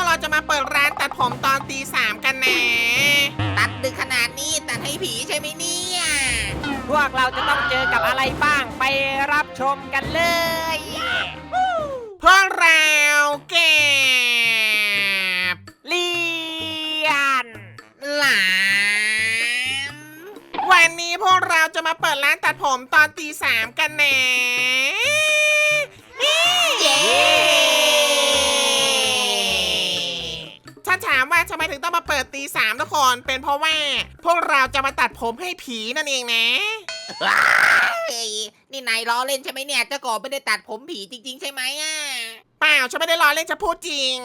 วกเราจะมาเปิดร้านตัดผมตอนตีสามกันนะตัดดึกขนาดนี้ตัดให้ผีใช่ไหมเนี่ยพวกเราจะต้องเจอกับอะไรบ้างไปรับชมกันเลย พวกเราเก็บเลียนหลามวันนี้พวกเราจะมาเปิดร้านตัดผมตอนตีสามกันนะเย้ ทำไมถึงต้องมาเปิดตีสามทุกคน เป็นเพราะว่า พวกเราจะมาตัดผมให้ผีนั่นเองนะ ว้ายนี่นายล้อเล่นใช่ไหมเนี่ยเจ้ากบไม่ได้ตัดผมผีจริง ๆ ใช่ไหมอะเปล่าฉันไม่ได้ล้อเล่นจะพูดจริง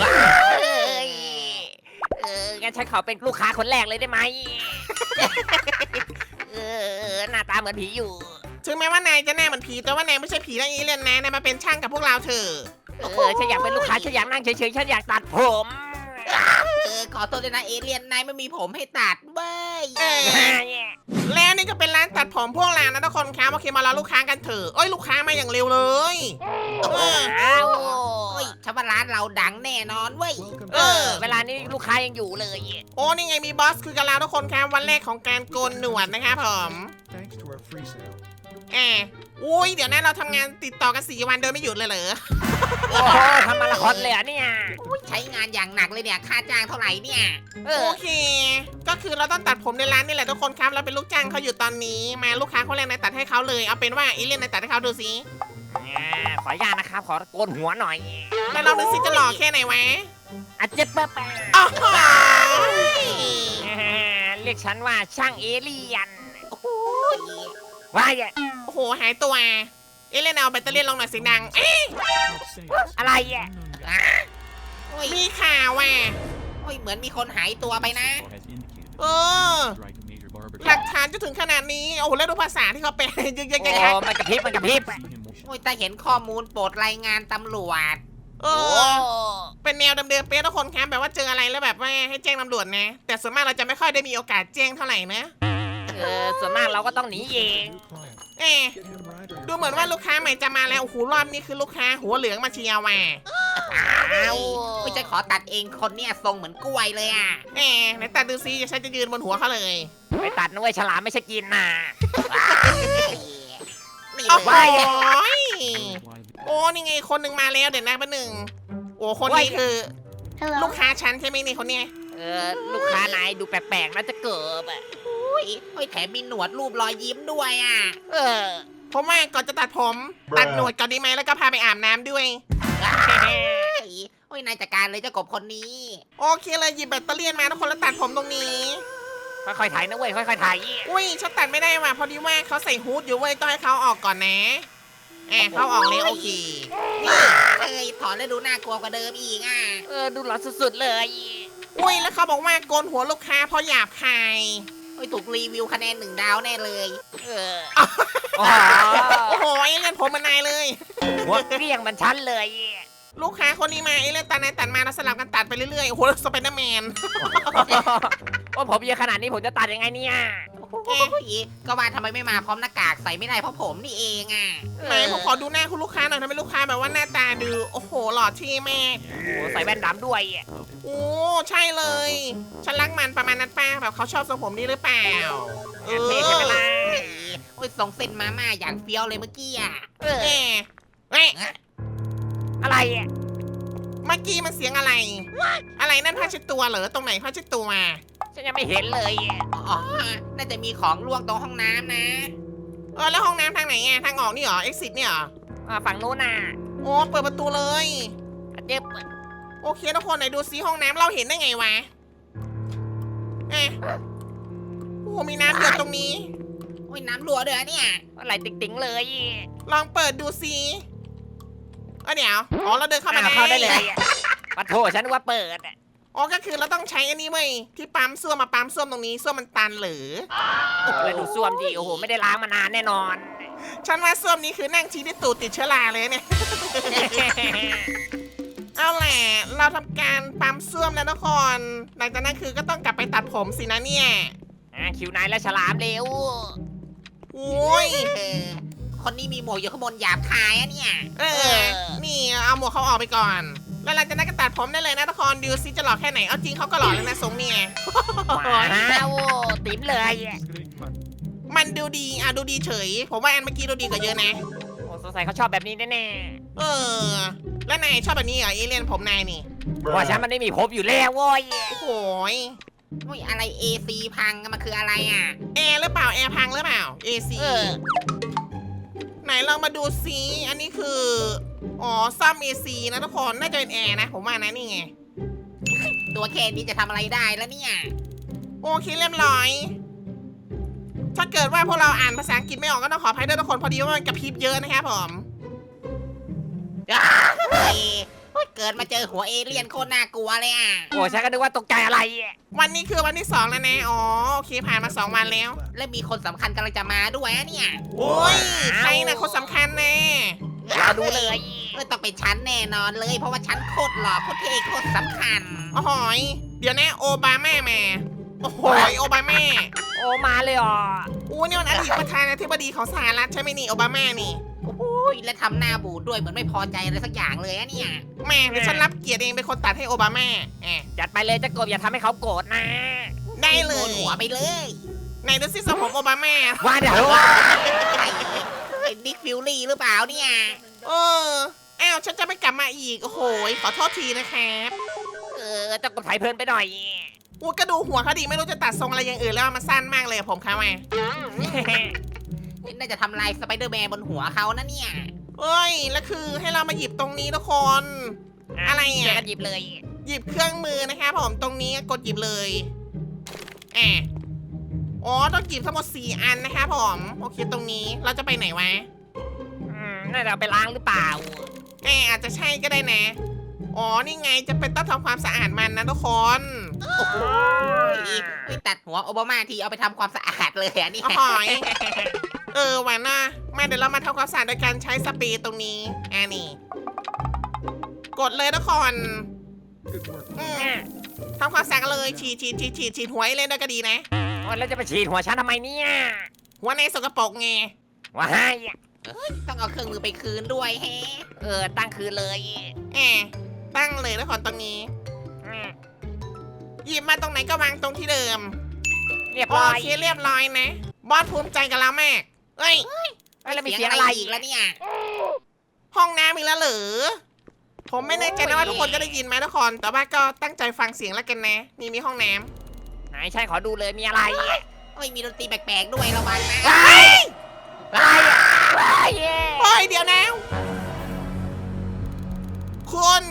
เอ้ยเอองั้นฉันขอเป็นลูกค้าคนแรกเลยได้ไหม เออหน้าตาเหมือนผีอยู่ ถึงแม้ว่านายจะหน้าเหมือนผีแต่ว่านายไม่ใช่ผีนะอีเลียนนะนายมาเป็นช่างกับพวกเราเถอะ เออฉันอยากเป็นลูกค้าฉันอยากนั่งเฉยๆฉันอยากตัดผมเออ ขอโทษด้วยนะเอเลียนนายไม่มีผมให้ตัดเว้ยเออแล้วนี่ก็เป็นร้านตัดผมพวกเรานะทุกคนครับโอเคมารอลูกค้ากันเถอะเอ้ยลูกค้ามาอย่างเร็วเลยเอออ้าวโอ้ยฉันว่าร้านเราดังแน่นอนเว้ยเออ เวลานี้ลูกค้ายังอยู่เลยโอ้นี่ไงมีบอสคือกันแล้วทุกคนครับวันแรกของการโกนหนวดนะครับผม Thanks to our free sale. แอบ อุ้ยเดี๋ยวนะเราทำงานติดต่อกันสี่วันโดยไม่หยุดเลยเหรอ โอ้โหทำมาละครเลยเหรอะเนี่ยอุ๊ยใช้งานอย่างหนักเลยเนี่ยค่าจ้างเท่าไหร่เนี่ยเอโออเค ก็คือเราต้องตัดผมในร้านนี่แหละทุกคนครับ เราเป็นลูกจ้างเขาอยู่ตอนนี้ มาลูกค้าคนแรกนายตัดให้เขาเลย เอาเป็นว่าอีเลียนนายตัดให้เขาดูสิอ่าขออนุญาตนะครับ ขอโกนหัวหน่อยแล้วเราดูสิจะหล่อแค่ไหนวะอาจจะแป๊บอ๋อโหเรียกฉันว่าช่างเอเลี่ยนโอ้ยว่าอย่าโอ้โหหายตัว เอเลียนเอาแบตเตอรี่ลงหน่อยเสียงดัง เอ๊ะ Not sales. อะไรอะโอ้ยมีข่าวว่ะโอ้ยเหมือนมีคนหายตัวไปนะ Has indicated เออ strike a major barber หลักฐานจะถึงขนาดนี้ โอ้โหแล้วดูภาษาที่เขาแปลยึกยักโอ้ยักยักมันกระพริบมันกระพริบ see him will โอ้ยถ้าเห็นข้อมูลโปรดรายงานตำรวจเอโอ้อ เป็นแนวเดิมๆเป๊ะทุกคนครับแบบว่าเจออะไรแล้วแบบว่าให้แจ้งตำรวจนะ แต่ส่วนมากเราจะไม่ค่อยได้มีโอกาสแจ้งเท่าไหร่นะ เออส่วนมากเราก็ต้องหนีเอง new client. เอ๊ะ Get him right or ดูเหมือนว่าลูกค้าใหม่จะมาแล้วโอ้โหรอบนี้คือลูกค้าหัวเหลืองมาเชียร์ว่ะอ้าวโอ้ยจะขอตัดเองคนเนี่ยทรงเหมือนกล้วยเลยอะเอ๊ะไหนตัดดูซิอย่าฉันจะยืนบนหัวเขาเลยไปตัดนะเว้ยฉลามไม่ใช่กินน่ะนี่โอ้เลโหย why โอ้นี่ไงคนหนึ่งมาแล้วเดี๋ยวนะแป๊บหนึ่งโอ้คนนี้คือลูกค้าฉันใช่ไหมนี่คนเนี้ยเออลูกค้านายดูแปลกๆน่าจะเกิบอะโอ้ ยโอ้ยแถมมีหนวดรูปรอยยิ้มด้วยอะ เออ ผมว่าก่อนจะตัดผมตัดหนวดก่อนดีไหมแล้วก็พาไปอาบน้ำด้วย เฮ้ยโอ้ยนายจัดการเลยเจ้ากบคนนี้ โอเคเลยหยิบแบตเตอรี่มาทุกคนแล้วตัดผมตรงนี้ ค่อยๆถ่ายนะเว้ยค่อยๆถ่ายอุ้ยฉันตัดไม่ได้ว่ะพอดีว่าเขาใส่ฮูดอยู่เว้ยต้องให้เขาออกก่อนนะแอบเขาออกเลยโอเคนี่เอ้ยถอนแล้วดูน่ากลัวกว่าเดิมอีกอะ เออดูหลอนสุดๆเลย อุ้ยแล้วเขาบอกว่าโกนหัวลูกค้าเพราะหยาบคายโอ้ย ถูกรีวิวคะแนนหนึ่งดาวแน่เลย เออ โอ้โอ้โหไอเล่นผมมันนายเลย หัวเกลี้ยงมันชั้นเลย ลูกค้าคนนี้มาไอเล่นตัดนายตัดมาแล้วสลับกันตัดไปเรื่อยๆ โอ้โหสไปเดอร์แมน ว่าผมเยอะขนาดนี้ผมจะตัดยังไงเนี่ย โอ้ยก็ว่าทำไมไม่มาพร้อมหน้ากากใส่ไม่ได้เพราะผมนี่เองอะไหนผมขอดูหน้าคุณลูกค้าหน่อยทำไมลูกค้าแบบว่าหน้าตาดูโอ้โหหล่อเท่มากโอ้ใส่แว่นดำด้วยโอ้ใช่เลย ฉันรักมันประมาณนั้นป้าแบบเขาชอบทรงผมนี้หรือเปล่าเอเท่ใช่ไหมอล่ะโอ้ยส่งเส้นมาม่าอย่างเฟี้ยวเลยเมื่อกี้อะเออเอ๊ะเอ๊ะอะไรอะ เมื่อกี้มันเสียงอะไร อะไรนั่นผ้าเช็ดตัวเหรอตรงไหนผ้าเช็ดตัวฉันยังไม่เห็นเลยอ๋อ น่าจะมีของล่วงตรงห้องน้ำนะเออแล้วห้องน้ำทางไหนอะทางออกนี่เหรอ exit เนี่ยเหรออ่าฝั่งนู้นน่ะโอ้เปิดประตูเลยเจ็บโอเคทุกคนไหนดูซิห้องน้ำเราเห็นได้ไงวะเอ๊ะโอ้มีน้ำหยดตรงนี้ โอ้ยน้ำรั่วด้วยอะเนี่ย อะไรติ๊งๆเลยลองเปิดดูซิเออเดี๋ยว อ๋อ เราเดินเข้ามาอ่เข้าได้เลย ปัดโทฉันนึกว่าเปิดอะอ๋อ ก็คือเราต้องใช้อันนี้เว้ยที่ปั๊มส้วมมาปั๊มส้วมตรงนี้ส้วมมันตันหรือ แล้วดูซ่วมดิโอ้โหไม่ได้ล้างมานานแน่นอน ฉันว่าส้วมนี้คือนั่งชี้ที่ตูดติดเชื้อราเลยเนี่ย เอาแหละ เราทำการปั๊มส้วมแล้วทุกคนหลังจากนั้นคือก็ต้องกลับไปตัดผมสินะเนี่ย อะคิวนายและฉลามเร็ว โอ้ยเออ คนนี้มีหมวกอยู่ข้างบนหยาบคายอะเนี่ย เออนี่เอาหมวกเขาออกไปก่อนแแล้วหลังจากนั้นก็ตัดผมได้เลยนะทุกคนดูซิจะหล่อแค่ไหน เอาจริงเขาก็หล่อแล้วนะทรงเนี่ย ว้าวติ๋มเลยมันดูดีอะดูดีเฉย ผมว่าอันเมื่อกี้ดูดีกว่าเยอะนะ โอ้สงสัยเขาชอบแบบนี้แน่เออ แล้วนายชอบแบบนี้เหรอเอเลี่ยนผมนายนี่ๆเพราะว่าฉันมันไม่มีภพอยู่แล้วโว้ยโอ้โหยอุ้ยอะไร AC พังมันคืออะไรอะ แอร์หรือเปล่า แอร์พังหรือเปล่า AC เออ ไหนเรามาดูซิอันนี้คือ อ๋อซ่อซีนะทุกคน น่าจะเป็นแอร์นะ ผมว่านะนี่ไง ตัวแค่นี้จะทำอะไรได้แล้วเนี่ย โอเคเรียบร้อย ถ้าเกิดว่าพวกเราอ่านภาษาอังกฤษไม่ออกก็ต้องขออภัยด้วยทุกคนพอดีว่ามันกระพริบเยอะนะครับผมเฮ้ย เฮ้ยเกิดมาเจอหัวเอเลี่ยนโคตรน่ากลัวเลยอะ โอ้ฉันก็นึกว่าตกใจอะไรวันนี้คือวันที่สองแล้วนะ อ๋อ โอเค ผ่านมาสองวันแล้ว และมีคนสำคัญกำลังจะมาด้วยอะเนี่ยโอ้ย ใครนะคนสำคัญแน่รอดูเลย เออต้องเป็นฉันแน่นอนเลย เพราะว่าฉันโคตรหล่อโคตรเท่โคตรสำคัญ โอ้โหยเดี๋ยวนะโอบามามา โอ้โหยโอบามาโอ้มาเลยอ๋ออู้นี่มันอดีตประธานาธิบดีของสหรัฐใช่ไหมนี่ โอบามานี่โอ้ ยและทำหน้าบูดด้วยเหมือนไม่พอใจอะไรสักอย่างเลยอะเนี่ย แม่เดี๋ยวฉันรับเกียรติเองเป็นคนตัดให้โอบามาแอบจัดไปเลยจะกบอย่าทำให้เขาโกรธนะ ได้เลโกยนหัวไปเลยไหนดูสิทรงผมโอบามาว่าเดี๋ยวไอ้นิกฟิลลี่หรือเปล่าเนี่ยเอออ้าวฉันจะไม่กลับมาอีกโอ้โหยขอโทษทีนะครับเออจะกบไถเพลินไปหน่อย อู้ก็ดูหัวเขาดีไม่รู้จะตัดทรงอะไรอย่างอื่นแล้วมันสั้นมากเลยอะผมเขาไง น่าจะทำลายสไปเดอร์แมนบนหัวเขานะเนี่ยเอ้ย แล้วคือให้เรามาหยิบตรงนี้ทุกคน อะไรอะเดี๋ยวกันหยิบเลย หยิบเครื่องมือนะครับผมตรงนี้กดหยิบเลยแอะอ๋อต้องหยิบทั้งหมดสี่อันนะครับผมโอเคตรงนี้เราจะไปไหนวะอืมน่าจะเอาไปล้างหรือเปล่า แอะอาจจะใช่ก็ได้นะ อ๋อนี่ไงจะเป็นต้องทำความสะอาดมันนะทุกคนโอ้โหไม่ตัดหัวโอบามาทีเอาไปทำความสะอาดเลยอะเนี่ยอ๋อหอยเออวันน่ะมาเดี๋ยวเรามาทำความสะอาดโดยการใช้สเปรย์ตรงนี้อ่านี่กดเลยทุกคน Good work. อืมทำความสะอาดกันเลยฉีดฉีดฉีดฉีดฉีดหัวให้เล่นด้วยก็ดีนะ โอ้ยแล้วจะไปฉีดหัวฉันทำไมเนี่ยหัวในสกปรกไงว้ายต้องเอาเครื่องมือไปคืนด้วยแฮะเออตั้งคืนเลยแอบตั้งเลยทุกคนตรงนี้อืมหยิบมาตรงไหนก็วางตรงที่เดิม เรียบโอร้อย เคเรียบร้อยนะ บอสภูมิใจกับเรามาก เอ้ยเอ้ยแล้วมีเสีเสียยงงอะอะไรไรอีกแล้วเนี่ย ห้องน้ำมีแล้วเหรอ ผมไม่แน่ใจนะว่าทุกคนจะได้ยินไหมทุกคน แต่ว่าก็ตั้งใจฟังเสียงแล้วกันนะ นี่มีห้องน้ำไหนใช่ขอดูเลยมีอะไรโอ้ยมีดนตรีแปลกๆด้วยระวังนะเฮ้ยว้ายว้ายเฮ้ยเดี๋ยวนะ คุณ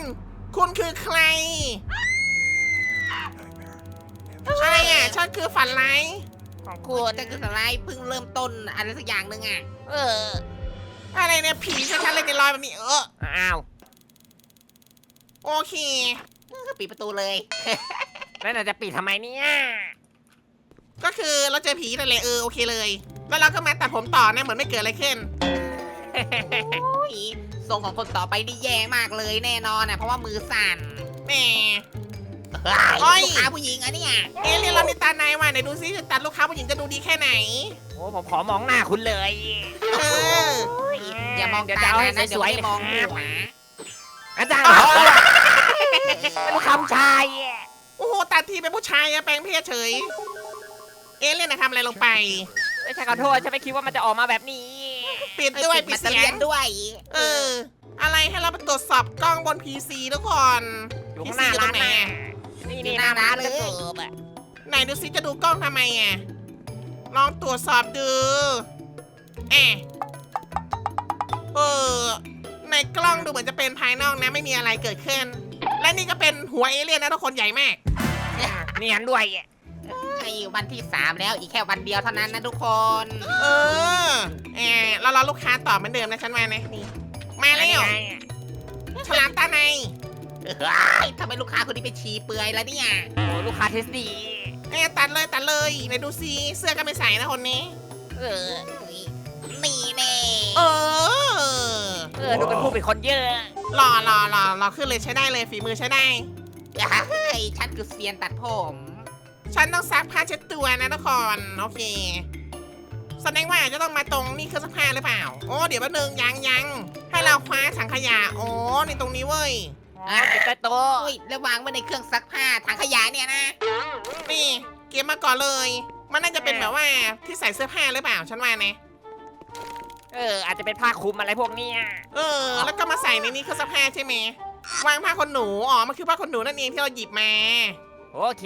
คุณคือใคร อะไรอะฉันคือฝันร้าย ของคุคุณณจะคือสไลด์เพิ่งเริ่มต้นอะไรสักอย่างหนึ่งอะ เออ อะไรเนี่ยผีชัดๆเลยในรอยแบบนี้เอออ้าวโอเคปิดประตูเลย แล้วเราจะปิดทำไมเนี่ยก็คือเราเจอผีนั่นแหละเออโอเคเลย แล้วเราก็มาตัดผมต่อนะเหมือนไม่เกิดอะไรขึ้น โอ้ยทรงของคนต่อไปนี่แย่มากเลยแน่นอนอะเพราะว่ามือสั่น แหม เฮ้ยโอ้ยลูกค้าผู้หญิงอะเนี่ยเอะเรียนเราในตาในายว่ะไหนดูซิจะตัดลูกค้าผู้หญิงจะดูดีแค่ไหน โอ้ผมขอมองหน้าคุณเลยเออ อย่ามองเดี๋ยวตาจะเอาให้นะเดี๋ยวสวยไม่ๆมองเลยหัวอาจารย์เป็นลูกค้าผู้ชายโอ้โหตัดทีเป็นผู้ชายอะแปลงเพศเฉย เอะเรียนนะทำอะไรลงไป ไม่ใช่ขอโทษฉันไม่คิดว่ามันจะออกมาแบบนี้ ปิดด้วยปิปิดดเสีเสียยงงด้วย เออ อะไรให้เราไปตรวจสอบกล้องบน PC ทุกคน อยู่ข้างหน้าร้านน่ะ นี่นี่หน้าร้านจะเกิบอะไหนดูซิจะดูกล้องทำไมอะลองตรวจสอบดูแอะเออในกล้องดูเหมือนจะเป็นภายนอกนะไม่มีอะไรเกิดขึ้น และนี่ก็เป็นหัวเอเลี่ยนนะทุกคนใหญ่มากเนียนด้วยไอ้วันที่สามแล้วอีกแค่วันเดียวเท่านั้นนะทุกคน เออแอะเรารอลูกค้าต่อเหมือนเดิมนะฉันมานะนี่มาแล้วฉลามตาใน เฮ้ยทำไมลูกค้าคนนี้เป็นชีเปลือยแล้วเนี่ย โอ้ลูกค้าเทสดีแอะตัดเลยตัดเลยไหนดูซิเสื้อก็ไม่ใส่นะคนนี้ เออ นี่แน่เออ เออดูเป็นผู้เป็นคนเยอะหล่อหล่อหล่อหล่อขึ้นเลยใช้ได้เลยฝีมือใช้ได้ เฮ้ยฉันคือเซียนตัดผม ฉันต้องซักผ้าเช็ดตัวนะทุกคนโอเคแสดงว่าอาจจะต้องมาตรงนี่เครื่องซักผ้าหรือเปล่า โอ้เดี๋ยวแป๊บนึงยังยังให้เราคว้าถังขยะโอ้ในตรงนี้เว้ย อ๋อเก็บใต้โต๊ะอุ้ยแล้ววางไว้ในเครื่องซักผ้าถังขยะเนี่ยนะนี่เก็บมาก่อนเลย มันน่าจะเป็นแบบว่าที่ใส่เสื้อผ้าหรือเปล่าฉันว่านะเออ อาจจะเป็นผ้าคลุมอะไรพวกเนี้ยเออ แล้วก็มาใส่ในนี้คือเสื้อผ้าใช่ไหมวางผ้าขนหนูอ๋อมันคือผ้าขนหนูนั่นเองที่เราหยิบมา โอเค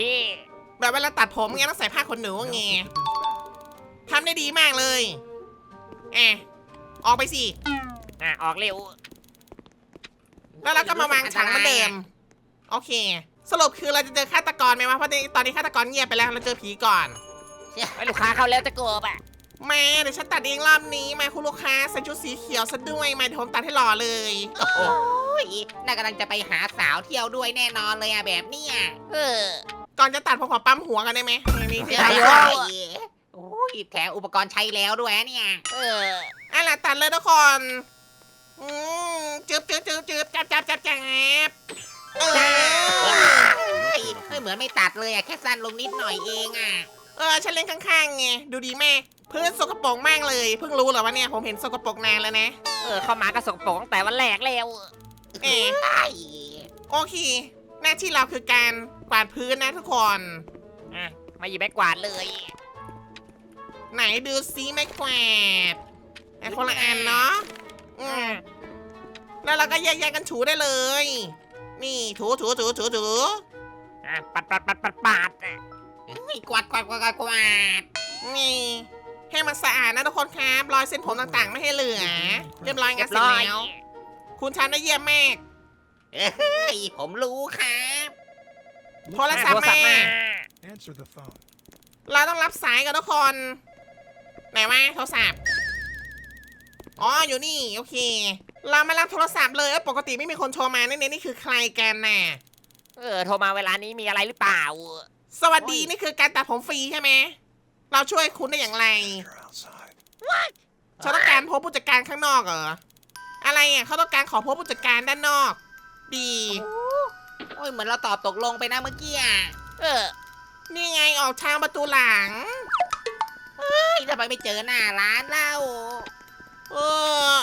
แบบเวลาตัดผมไงต้องใส่ผ้าขนหนูไงทำได้ดีมากเลยแอะออกไปสิอะออกเร็ว แล้วเราก็มาวางถังเหมือนเดิม โอเค สรุปคือเราจะเจอฆาตกรไหมวะ เพราะตอนนี้ฆาตกรเงียบไปแล้ว เราเจอผีก่อน ไอ้ลูกค้าเข้าแล้วจะกบอะมาเดี๋ยวฉันตัดเองรอบนี้มาคุณลูกค้าใส่ชุดสีเขียวซะด้วยมาเดี๋ยวผมตัดให้หล่อเลย โอ้ยน่ากำลังจะไปหาสาวเที่ยวด้วยแน่นอนเลยอะแบบเนี้ยเออ ก่อนจะตัดผมขอปั๊มหัวกันได้ไหมนี่ที่ได้ตัดโอ้โอ้ยแถมอุปกรณ์ใช้แล้วด้วยเนี่ย เอออะล่ะตัดเลยทุกคน อืมจึ๊บจึ๊บจึ๊บจึ๊บจับจับจับจับเออเฮ้ยไม่เหมือนไม่ตัดเลยอะแค่สั้นลงนิดหน่อยเองอะเออฉันเล่นข้างๆไงดูดีแม่พื้นสกปรกมากเลยเพิ่งรู้เหรอวะเนี่ยผมเห็นสกปรกนานแล้วนะ เออเข้ามาก็สกปรกตั้งแต่วันแรกแล้วเออไอ้โอเค หน้าที่เราคือการกวาดพื้นนะทุกคน อะมาหยิบไม้กวาดเลยไหนดูซิไม่กวาดไอ้คนละอันเนาะอืม แล้วเราก็แยกๆกันถูได้เลย นี่ถูถูถูถูถูอะปัดปัดปัดปัดปัดอะเฮ้ยกวาดกวาดกวาดกวาดกวาดนี่ให้มันสะอาดนะทุกคนครับ รอยเส้นผมต่างๆ ไม่ให้เหลือ เรียบร้อยเรีงายนบเสร็จร้อยแล้ว คุณชันได้เยี่ยมมากเฮ้ยผมรู้ครับโทรศัพท์โทรศัพท์มา Answer the phone. เราต้องรับสายกันทุกคน ไหนวะโทรศัพท์ อ๋อ อยู่นี่ โอเค เรามารับโทรศัพท์เลยเอ้ยปกติไม่มีคนโทรมาแน่ๆนี่คือใครกันน่ะ เออโทรมาเวลานี้มีอะไรหรือเปล่า สวัสดีนี่คือการตัดผมฟรีใช่ไหม เราช่วยคุณได้อย่างไร You're outside. ฉันต้องการพบผู้จัดการข้างนอกเหรอ อะไรอะเขาต้องการขอพบผู้จัดการด้านนอก ดี โอ้ยเหมือนเราตอบตกลงไปนะเมื่อกี้อะเออนี่ไงออกทางประตูหลัง เฮ้ยทำไมไม่เจอหน้าร้านเล่า เออ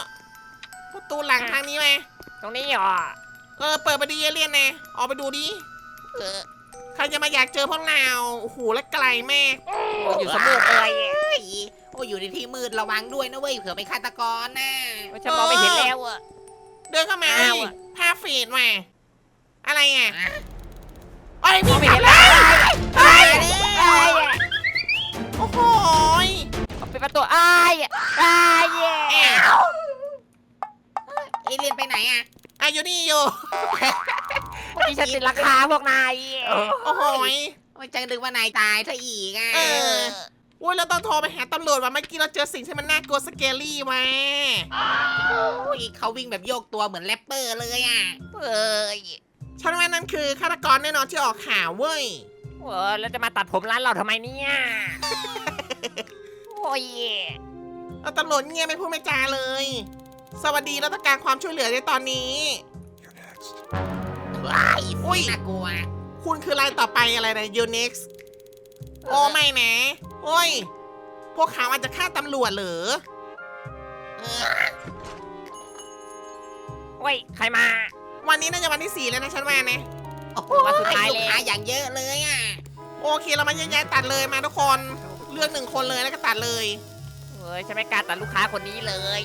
ประตูหลังทางนี้ไหมตรงนี้เหรอเออเปิดไปดีเอเลียนนะออกไปดูดิเออใครจะมาอยากเจอพวกเราโอ้โหและไกลแม่โอ้อยู่สมุดเลยเฮ้ยโอ้ยอยู่ในที่มืดระวังด้วยนะเว้ยเผื่อเป็นฆาตกรนะว่าฉันมองไม่เห็นแล้วอะเดินเข้ามาอ้าวเอ้ยอะผ้าเฟดมาอะไรอะอะโอ้ยมพี่องไม่กลัเห็บนแล้แล้ววเฮ้ยไอ้ายโอ้โหยปิดประตูไอ้ายอ้ายเย่แอบ เอเลียนไปไหนอะอะอยู่นี่อยู่ที่ฉันติดราคาพวกนายโอ้โหยโอ้ยจังดึกว่านายตายซะอีกอะเอออุ้ยเราต้องโทรไปหาตำรวจว่าเมื่อกี้เราเจอสิ่งที่มันน่ากลัวสเกลลี่มาโอ้ยเขาวิ่งแบบโยกตัวเหมือนแรปเปอร์เลยอะเอ้ยฉันว่านั่นคือฆาตกรแน่นอนที่ออกข่าวเว้ยเออแล้วจะมาตัดผมร้านเราทำไมเนี่ย โอ้ยเราตำรวจเงียบไม่พูดไม่จาเลย สวัสดีเราต้องการความช่วยเหลือในตอนนี้ You're next. ว้ายอุ้ยน่ากลัว คุณคือรายต่อไปอะไรนะ Unix โอ้ไม่นะโอ้ย พวกเขาอาจจะฆ่าตำรวจเหรอเออโอ้ย ใครมา วันนี้น่าจะวันที่สี่แล้วนะฉันว่านะโอ้โหวันสุดท้ายลูแล้กวค้าอย่างเยอะเลยอะโอเคเรามาแยกๆตัดเลยมาทุกคน เลือกหนึ่งคนเลยแล้วก็ตัดเลยเอ้ยฉันไม่กล้าตัดลูกค้าคนนี้เลย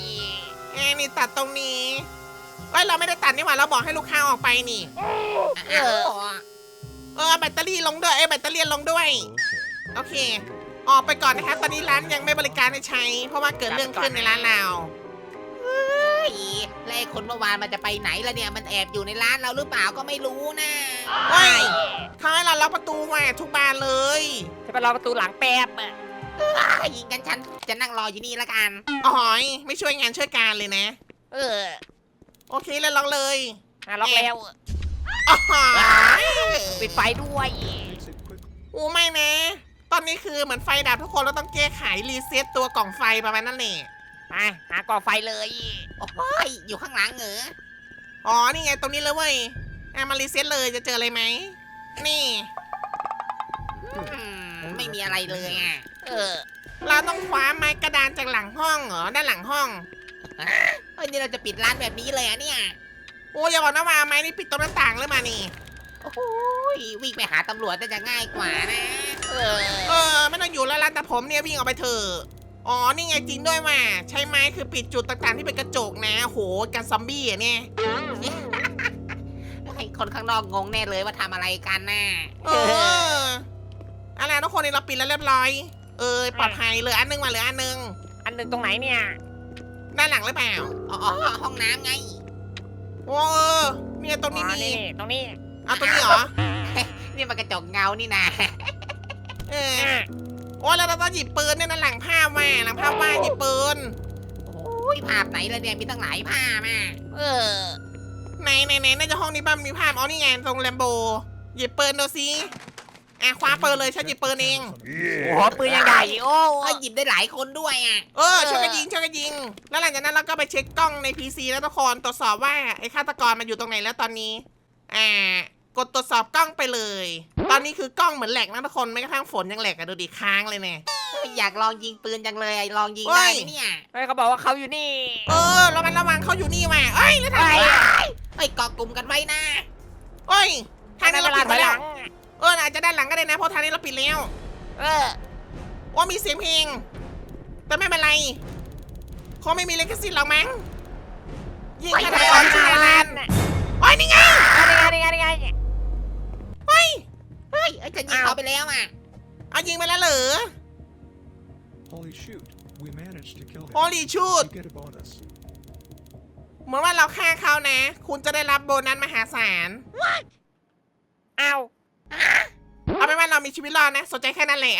แอนนี่ตัดตรงนี้เอ้ยเราไม่ได้ตัดนี่หว่าเราบอกให้ลูกค้าออกไปนี่ เออเออแบตเตอรี่ลงด้วยเอ้ยแบตเตอรี่ลงด้วย โอเค ออกไปก่อนนะคะตอนนี้ร้านยังไม่บริการให้ใช้ เพราะว่าเกิดเรื่องขึ้นในร้านเราเฮ้ยแล้วไอ้คนเมื่อวานมันจะไปไหนล่ะเนี่ย มันแอบอยู่ในร้านเราหรือเปล่าก็ไม่รู้นะเฮ้ยเขาให้เราล็อกประตูมาทุกบานเลย จะไปรอประตูหลังแป๊บอะ ยิงกันฉันจะนั่งรออยู่นี่ละกันอ๋อยไม่ช่วยงานช่วยการเลยนะ เออโอเคเลยล็อกเลยอะล็อกแล้วอ๋อปิดไฟด้วย Fix it quick. โอ้ไม่นะ ตอนนี้คือเหมือนไฟดับทุกคนเราต้องแก้ไขรีเซ็ตตัวกล่องไฟประมาณนั้นแหละไปหากองไฟเลยโอ้ยอยู่ข้างหลังเหรออ๋อนี่ไงตรงนี้เลยเว้ยอะมารีเซ็ตเลยจะเจออะไรไหมนี่อืมไม่มีอะไรเลยอะ เออเราต้องคว้าไม้กระดานจากหลังห้องเหรอด้านหลังห้องเฮ้ยนี่เราจะปิดร้านแบบนี้เลยอะเนี่ยโอ้ยอย่าบอกนะว่าไม้นี่ปิดตรงหน้าต่างเลยมานี่โอ้โหยวิ่งไปหาตำรวจน่าจะง่ายกว่านะ เออ เออไม่ต้องอยู่แล้วร้านแต่ผมเนี่ยวิ่งออกไปเถอะอ๋อนี่ไงจริงด้วยว่ะใช้ไม้คือปิดจุดต่างๆที่เป็นกระจกนะโหกันซอมบี้อะเนี่ย ให้คนข้างนอกงงแน่เลยว่าทำอะไรกันน่ะ เอออะไรทุกคนนี่เราปิดแล้วเรียบร้อย เออปลอดภัยเหลยอันหนึงมาเหลืออันหนึงอันหนึ่งตรงไหนเนี่ย ด้านหลังหรือเปล่าอ๋อห้องน้ำไงโอ้เออเนี่ยตรงนี้อ๋อมีนี่ตรงนี้เอาตรงนี้เหรอนี่มันกระจกเงานี่นะเอออะโอ้แล้วเราต้องหยิบปืนเนี่ยนะหลังภาพว่าหลังภาพว่าหยิบปืนโอ้ยภาพไหนละเนี่ยมีตั้งหลายภาพอะเออไหนไหนไหนน่าจะห้องนี้บ้างมีภาพอ๋อนี่ไงตรงแลมโบหยิบปืนดูสิ อะคว้าปืนเลยฉันหยิบปืนเองโอ้โหปืนยังใหญ่โอ้ก็หยิบได้หลายคนด้วยอะ เออช่วยกันยิงช่วยกันยิง แล้วหลังจากนั้นเราก็ไปเช็คกล้องใน PC แล้วทุกคนตรวจสอบว่าไอ้ฆาตกรมันอยู่ตรงไหนแล้วตอนนี้ อ่ากดตรวจสอบกล้องไปเลย ตอนนี้คือกล้องเหมือนแหลกนะทุกคนไม่กระทั่งฝนยังแหลกอะดูดิค้างเลยเนี่ย อยากลองยิงปืนจังเลยลองยิงเฮ้ได้ยไหมเนี่ยเฮ้ยเขาบอกว่าเขาอยู่นี่ เออระมัดระวังเขาอยู่นี่ว่ะเอ้ยแล้วทางไอ้นี้เฮ้ยเกาะกลุ่มกันไว้นะเอ้ยทางนี้เวเราลาปิดถไปอยหแล้ลัวง เอออาจจะด้านหลังก็ได้นะเพราะทางนี้เราปิดแล้ว เออว่ามีเสียงเพลง แต่ไม่เป็นไรคงไม่มีเลขสิทธิ์หรอกมั้งยิงฆาตกรชื่ออะไรนั่นโอ้ยนี่ไงนี่ไงนี่ไงนี่ไงเฮ้ยเฮ้ยเอ้ยจะยิงเขาไปแล้วอะเอายิงไปแล้วเหรอ Holy shoot. We managed to kill him. โอลีชูด You get a bonus. เหมือนว่าเราฆ่าเขานะ คุณจะได้รับโบนัสมหาศาล เอ้า เอาเป็นว่าเรา มีชีวิตรอดนะ สนใจแค่นั้นแหละ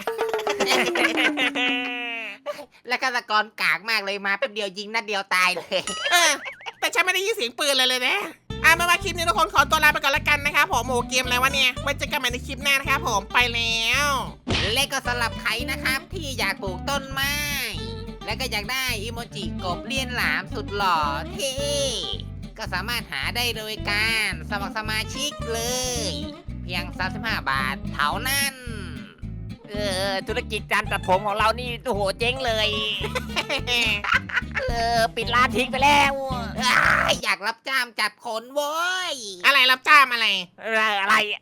และฆาตกรกากมากเลยมาแป๊บเดียวยิงนัดเดียวตายเลย เออ แต่ฉันไม่ได้ยินเสียงปืนเลยเลยนะอะไม่ว่าคลิปนี้ทุกคนขอตัวลาไปก่อนละกันนะครับผมโอ้เกมอะไรวะเนี่ยไว้เจอกันใหม่ในคลิปหน้านะครับผมไปแล้ว และก็สำหรับใครนะครับ ที่อยากปลูกต้นไม้ และก็อยากได้อิโมจิกบเลียนหลามสุดหล่อเท่ก็สามารถหาได้โดยการสมัครสมาชิกเลย เพียง 35 บาท เท่านั้น เออ ธุรกิจการตัดผมของเรานี่โอ้โหเจ๊งเลย เออ ปิดร้านทิ้งไปแล้วอ้ายอยากรับจ้างจัดขนเว้ย อะไรรับจ้างอะไร เอออะไรอะ